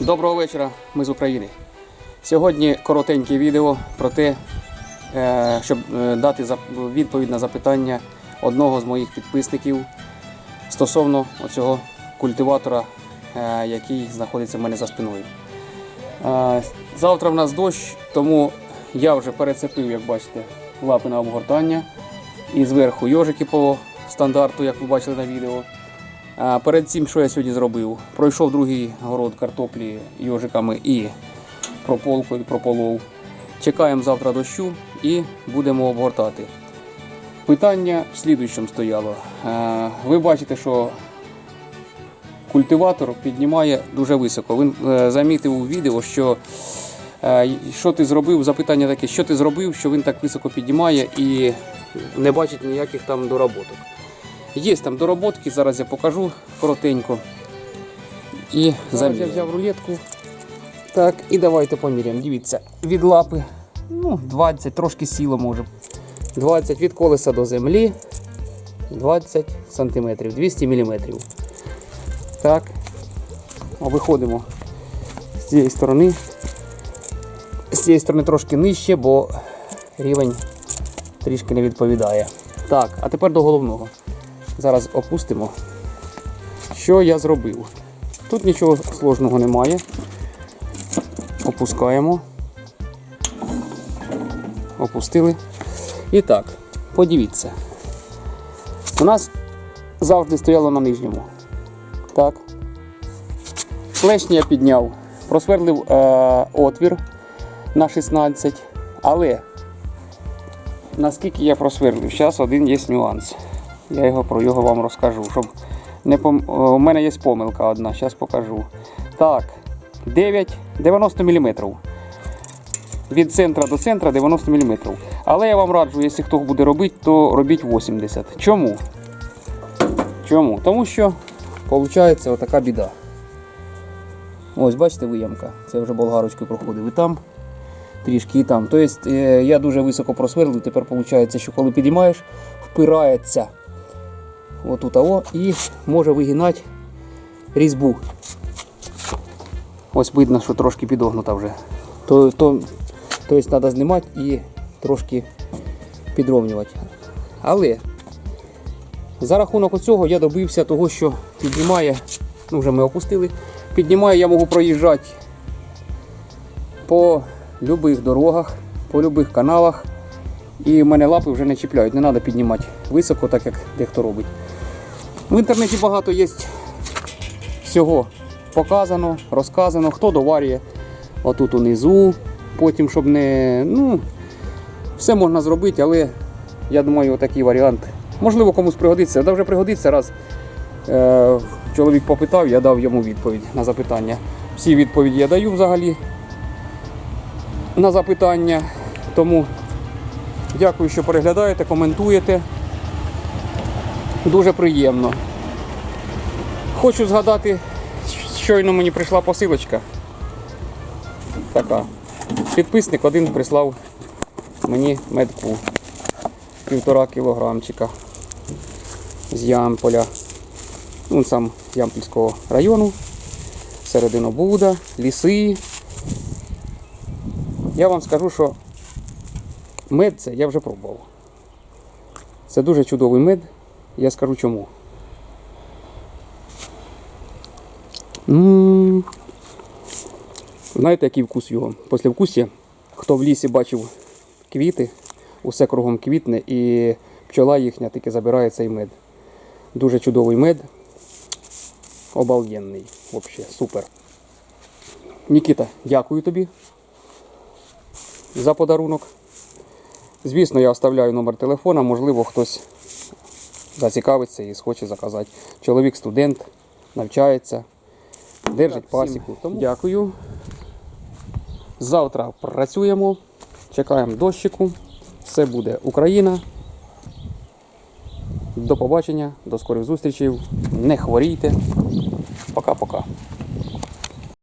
Доброго вечора, ми з України. Сьогодні коротеньке відео про те, е, щоб е, дати відповідь на запитання одного з моїх підписників стосовно цього культиватора, е, який знаходиться в мене за спиною. Завтра в нас дощ, тому я вже перецепив, як бачите, лапи на обгортання. І зверху йожики по стандарту, як ви бачили на відео. Перед цим, що я сьогодні зробив? Пройшов другий город картоплі йожиками і прополкою, прополов. Чекаємо завтра дощу і будемо обгортати. Питання в слідуючому стояло. Ви бачите, що культиватор піднімає дуже високо. Він е, замітив у відео, що е, що ти зробив, запитання таке, що ти зробив, що він так високо піднімає і не бачить ніяких там доработок. Є там доработки, зараз я покажу коротенько. І зараз я взяв рулетку. Так, і давайте поміряємо. Дивіться, від лапи ну, 20, трошки сіло може. 20 від колеса до землі. 20 см, 200 мм. Так. Виходимо з цієї сторони. З цієї сторони трошки нижче, бо рівень трішки не відповідає. Так, а тепер до головного. Зараз опустимо. Що я зробив? Тут нічого сложного немає. Опускаємо. Опустили. І так, подивіться. У нас завжди стояло на нижньому. Так. Клешні я підняв, просверлив е, отвір на 16, але наскільки я просверлив, зараз один є нюанс. Я його про його вам розкажу. Щоб не пом... У мене є помилка одна, зараз покажу. Так, 9, 90 мм. Від центра до центра 90 мм. Але я вам раджу, якщо хто буде робити, то робіть 80. Чому? Чому? Тому що виходить отака біда. Ось, бачите, виямка. Це вже болгарочкою проходив і там, трішки і там. Тобто е, я дуже високо просверлив, тепер виходить, що коли підіймаєш, впирається отут ао, і може вигинати різьбу. Ось видно, що трошки підогнута вже. То, то, тобто треба знімати і трошки підровнювати. Але за рахунок цього я добився того, що піднімає, ну вже ми опустили, піднімає, я можу проїжджати по будь-яких дорогах, по будь-яких каналах. І в мене лапи вже не чіпляють, не треба піднімати високо, так як дехто робить. В інтернеті багато є всього показано, розказано, хто доварює отут унизу, потім, щоб не. Ну, все можна зробити, але я думаю, такий варіант. Можливо, комусь пригодиться. Да вже пригодиться раз. Е, чоловік попитав, я дав йому відповідь на запитання. Всі відповіді я даю взагалі на запитання. Тому дякую, що переглядаєте, коментуєте. Дуже приємно. Хочу згадати, щойно мені прийшла посилочка. Така. Підписник один прислав мені медку півтора кілограмчика з Ямполя. Ну, сам з Ямпільського району, серединобуда, ліси. Я вам скажу, що мед це я вже пробував. Це дуже чудовий мед. Я скажу чому. Знаєте, який вкус його? Після вкусі, хто в лісі бачив квіти, усе кругом квітне і пчола їхня тільки забирає цей мед. Дуже чудовий мед. Обалденний. Взагалі, супер. Нікіта, дякую тобі за подарунок. Звісно, я оставляю номер телефона, можливо, хтось зацікавиться і схоче заказати. Чоловік студент, навчається, держить пасіку. Тому дякую. Завтра працюємо, чекаємо дощику. Все буде Україна. До побачення, до скорих зустрічей. Не хворійте. Пока-пока.